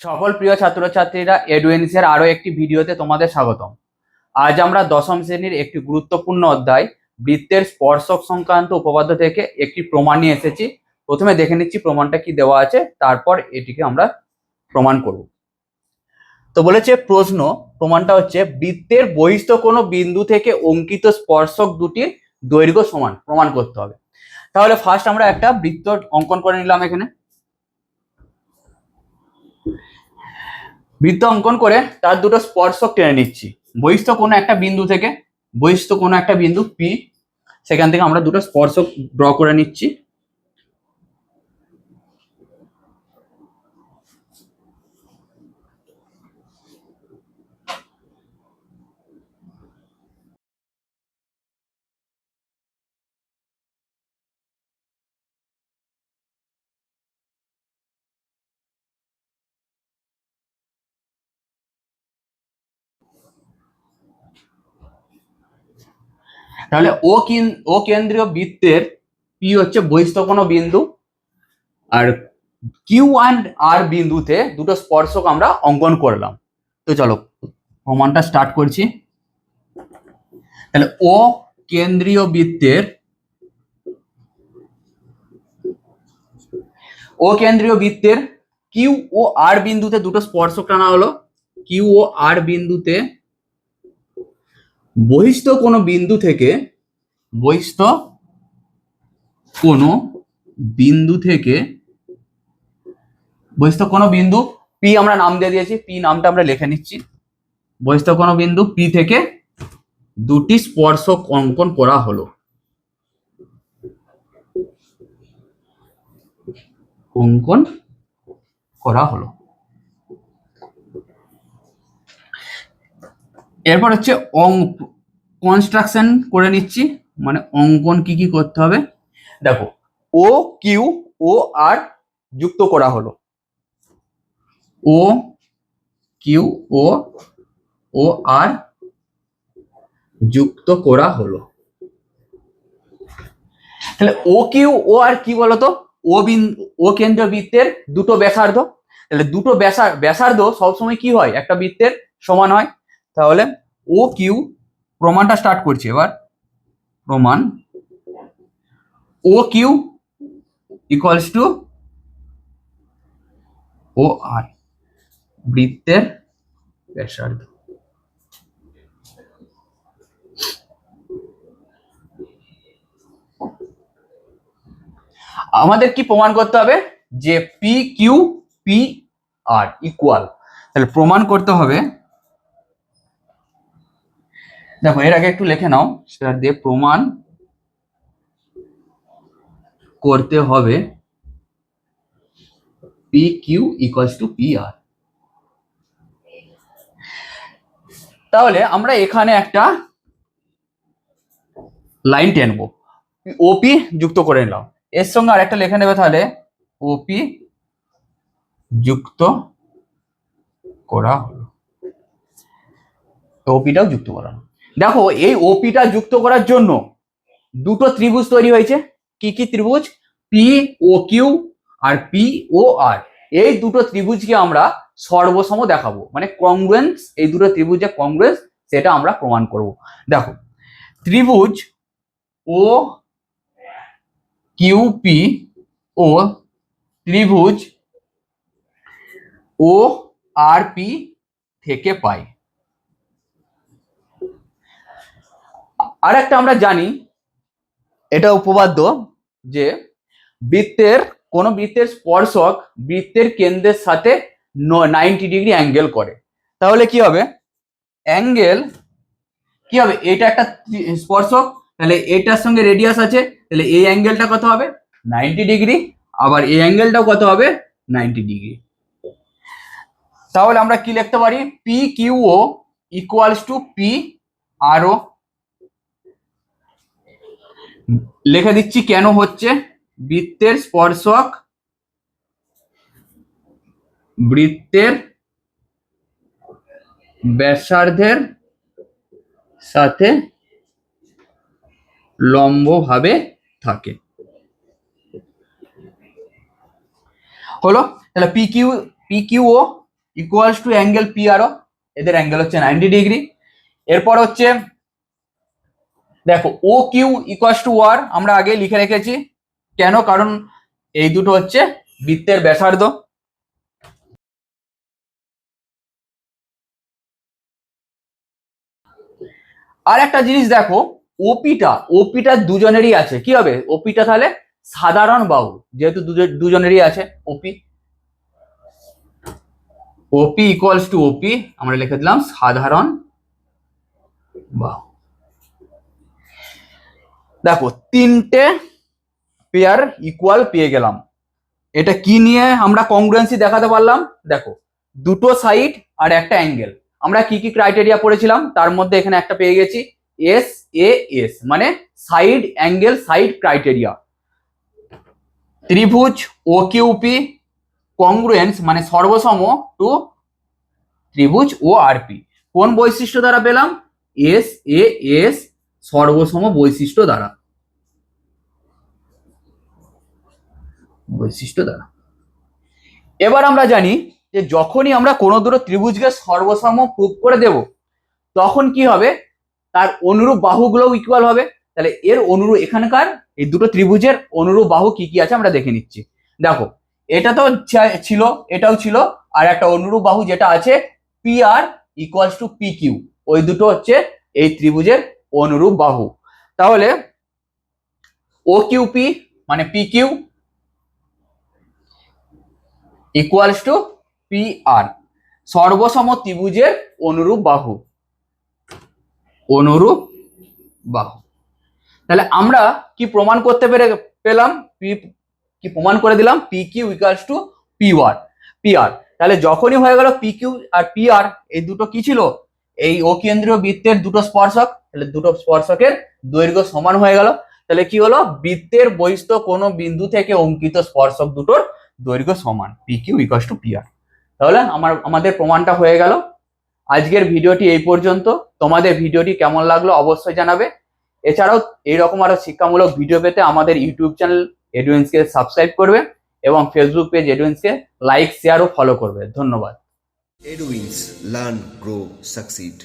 সকল প্রিয় ছাত্রছাত্রীরা এডুয়েন্সের আরও একটি ভিডিওতে তোমাদের স্বাগতম। আজ আমরা দশম শ্রেণির একটি গুরুত্বপূর্ণ অধ্যায়, বৃত্তের স্পর্শক সংক্রান্ত উপপাদ্য থেকে একটি প্রমাণ নিয়ে এসেছি। প্রথমে দেখে নিচ্ছি প্রমাণটা কি দেওয়া আছে, তারপর এটিকে আমরা প্রমাণ করব। তো বলেছে প্রশ্ন, প্রমাণটা হচ্ছে বৃত্তের বহিস্থ কোনো বিন্দু থেকে অঙ্কিত স্পর্শক দুটির দৈর্ঘ্য সমান, প্রমাণ করতে হবে। তাহলে ফার্স্ট আমরা একটা বৃত্ত অঙ্কন করে নিলাম এখানে। বৃত্ত অঙ্কন করে তার দুটো স্পর্শক টেনে নিচ্ছি। বহিষ্ঠ কোনো একটা বিন্দু থেকে বহিস্থ কোনো একটা বিন্দু পি সেখান থেকে আমরা দুটো স্পর্শক ড্র করে নিচ্ছি। তাহলে ও কিন, ও কেন্দ্রীয় বৃত্তের পি হচ্ছে বহিস্থ কোনো বিন্দু আর কিউ অ্যান্ড আর বিন্দুতে দুটো স্পর্শক আমরা অঙ্কন করলাম। তো চলো, প্রমাণটা স্টার্ট করছি। তাহলে ও কেন্দ্রীয় বৃত্তের ও কেন্দ্রীয় বৃত্তের কিউ ও আর বিন্দুতে দুটো স্পর্শক টানা হলো। কিউ ও আর বিন্দুতে বহিস্থ কোনো বিন্দু থেকে, বহিষ্ঠ কোনো বিন্দু থেকে, বহিষ্ঠ কোনো বিন্দু পি আমরা নাম দিয়ে দিয়েছি পি নামটা আমরা লিখে নিচ্ছি। বহিষ্ঠ কোনো বিন্দু পি থেকে দুটি স্পর্শক অঙ্কন করা হলো। অঙ্কন করা হলো। এরপর হচ্ছে অং কনস্ট্রাকশন করে নিচ্ছি। মানে অঙ্কন কি কি করতে হবে? দেখো ও কিউ ও আর যুক্ত করা হলো। ও কিউ ও ও আর যুক্ত করা হলো। তাহলে ও কিউ ও আর কি বলতো? ও বিন্দু ও কেন্দ্র বৃত্তের দুটো ব্যাসার্ধ। তাহলে দুটো ব্যাসার ব্যাসার্ধ সবসময় কি হয়? একটা বৃত্তের সমান হয়। তাহলে ও কিউ প্রমাণটা স্টার্ট করছি এবার। প্রমাণ। O Q equals to O R বৃত্তের ব্যাসার্ধ। আমাদের কি প্রমাণ করতে হবে? যে P Q P R equal তাহলে প্রমাণ করতে হবে দেখো, এর আগে একটু লিখে নাও, সেটা দিয়ে প্রমাণ করতে হবে P Q equals to P R তাহলে আমরা এখানে একটা লাইন টেনবো ওপি যুক্ত করে নিলাম এর সঙ্গে আর একটা লেখা নেবে তাহলে ওপি যুক্ত করা হলো। ওপিটাও যুক্ত করা হলো। দেখো, এই ওপিটা যুক্ত করার জন্য দুটো ত্রিভুজ তৈরি হয়েছে। কি কি ত্রিভুজ? পি ও কিউ আর পি ও আর এই দুটো ত্রিভুজকে আমরা সর্বসম দেখাবো। মানে কংগ্রেন্স এই দুটো ত্রিভুজ যে কংগ্রেস সেটা আমরা প্রমাণ করব। দেখো, ত্রিভুজ ও কিউপি ও ত্রিভুজ ও আর পি থেকে পাই। আর একটা আমরা জানি এটা উপপাদ্য। যে বৃত্তের কোন বৃত্তের স্পর্শক বৃত্তের কেন্দ্রের সাথে নাইনটি ডিগ্রি অ্যাঙ্গেল করে। তাহলে কি হবে? অ্যাঙ্গেল কি হবে? এটা একটা স্পর্শক তাহলে এটার সঙ্গে রেডিয়াস আছে তাহলে এই অ্যাঙ্গেলটা কত হবে? নাইনটি ডিগ্রি আবার এই অ্যাঙ্গেলটাও কত হবে? নাইনটি ডিগ্রি তাহলে আমরা কি লিখতে পারি? P Q O equals to P R O লিখে দিচ্ছি কেন হচ্ছে? বৃত্তের স্পর্শক বৃত্তের ব্যাসার্ধের সাথে লম্বভাবে থাকে। হলো? তাহলে P Q P Q O equals to angle P R O এদের অ্যাঙ্গেল হচ্ছে নাইনটি ডিগ্রি এরপর হচ্ছে দেখো O Q equals to O R আমরা আগে লিখে রেখেছি। কেন? কারণ এই দুটো হচ্ছে বৃত্তের ব্যাসার্ধ। আর একটা জিনিস দেখো ওপিটা ওপিটা দুজনেরই আছে। কি হবে? ওপিটা তাহলে সাধারণ বাহু, যেহেতু দুজ- দুজনেরই আছে ওপি ওপি ইকুয়ালস টু ওপি আমরা লিখে দিলাম সাধারণ বাহু। দেখো, তিনটে পেয়ার ইকুয়াল পেয়ে গেলাম। এটা কি নিয়ে আমরা কংগ্রুয়েন্সি দেখাতে পারলাম? দেখো, দুটো সাইড আর একটা অ্যাঙ্গেল আমরা কি কি ক্রাইটেরিয়া পড়েছিলাম? তার মধ্যে এখানে একটা পেয়ে গেছি এস এ এস মানে সাইড অ্যাঙ্গেল সাইড ক্রাইটেরিয়া ত্রিভুজ ও কিউপি কংগ্রুয়েন্স মানে সর্বসম টু ত্রিভুজ ও আরপি কোন বৈশিষ্ট্য দ্বারা পেলাম? এস এ এস সর্বসম বৈশিষ্ট্য দ্বারা। বৈশিষ্ট্য দ্বারা। এবার আমরা জানি যে যখনই আমরা কোনো দুটো ত্রিভুজকে সর্বসম প্রুভ করে দেব, তখন কি হবে? তার অনুরূপ বাহুগুলোও ইকুয়াল হবে। তাহলে এর অনুরূপ এখানকার এই দুটো ত্রিভুজের অনুরূপ বাহু কি কি আছে আমরা দেখে নিচ্ছি। দেখো, এটা তো ছিল, এটাও ছিল, আর একটা অনুরূপ বাহু যেটা আছে P R equals to P Q ওই দুটো হচ্ছে এই ত্রিভুজের অনুরূপ বাহু। তাহলে ও কিউ পি মানে P Q equals to P R সর্বসম ত্রিভুজের অনুরূপ বাহু। অনুরূপ বাহু। তাহলে আমরা কি প্রমাণ করতে পেরে পেলাম? পি কি প্রমাণ করে দিলাম? P Q equals to P R P R তাহলে যখনই হয়ে গেল পি কিউ আর পি আর এই দুটো কি ছিল? এই অকেন্দ্রীয় বৃত্তের দুটো স্পর্শক তাহলে দুটো স্পর্শকের দৈর্ঘ্য সমান হয়ে গেল। তাহলে কি হলো? বৃত্তের বহিস্থ কোনো বিন্দু থেকে অঙ্কিত স্পর্শক দুটোর দৈর্ঘ্য সমান P Q equals to P R তাহলে আমার আমাদের প্রমাণটা হয়ে গেল। আজকের ভিডিওটি এই পর্যন্ত। তোমাদের ভিডিওটি কেমন লাগল অবশ্যই জানাবে। এছাড়াও এইরকম আরও শিক্ষামূলক ভিডিও পেতে আমাদের ইউটিউব চ্যানেল এডুয়েন্সকে সাবস্ক্রাইব করবে এবং ফেসবুক পেজ এডুয়েন্সকে লাইক শেয়ার ও ফলো করবে। ধন্যবাদ। Edwins Learn, Grow, Succeed.